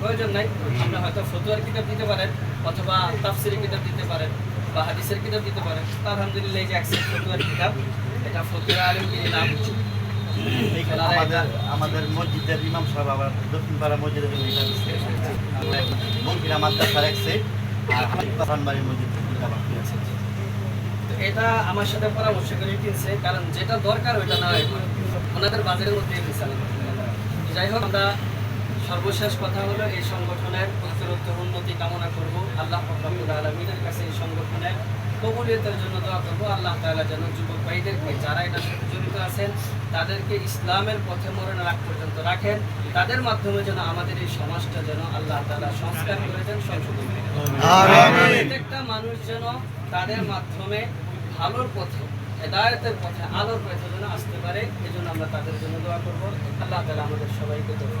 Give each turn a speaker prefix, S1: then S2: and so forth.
S1: প্রয়োজন নাই। হয়তো ফতুয়ার কিতাব দিতে পারেন অথবা তাফসিরের কিতাব দিতে পারেন বা হাদিসের কিতাব দিতে পারেন। তা আলহামদুলিল্লাহ এই যে একশো ফতুয়ার কিতাব এটা ফতুয়া আলমগিরি নাম।
S2: আমাদের আমাদের মসজিদের ইমাম সাহেব আবার দক্ষিণ পাড়া মসজিদের। মন্দির আর মসজিদ
S1: এটা আমার সাথে পরামর্শ করে কিনছে কারণ যেটা দরকার ওইটা না হয়। ওনাদের বাজারের মধ্যে যাই হোক আমরা সর্বশেষ কথা হলো এই সংগঠনের উত্তরোত্তর উন্নতি কামনা করব। আল্লাহ ফকরাবুল আলমিনের কাছে এই সংগঠনের কবুলিয়তের জন্য দোয়া করব। আল্লাহ তাআলা যেন যুবক ভাইদেরকে যারা এটার সাথে জড়িত আছেন তাদেরকে ইসলামের পথে মরণের আগ পর্যন্ত রাখেন। তাদের মাধ্যমে যেন আমাদের এই সমাজটা যেন আল্লাহ তালা সংস্কার করে দেন সংশোধন করে প্রত্যেকটা মানুষ যেন তাদের মাধ্যমে ভালোর পথে হেদায়তের পথে আলোর পথে যেন আসতে পারে এই আমরা তাদের জন্য দোয়া করব। আল্লাহ তালা আমাদের সবাইকে দোয়া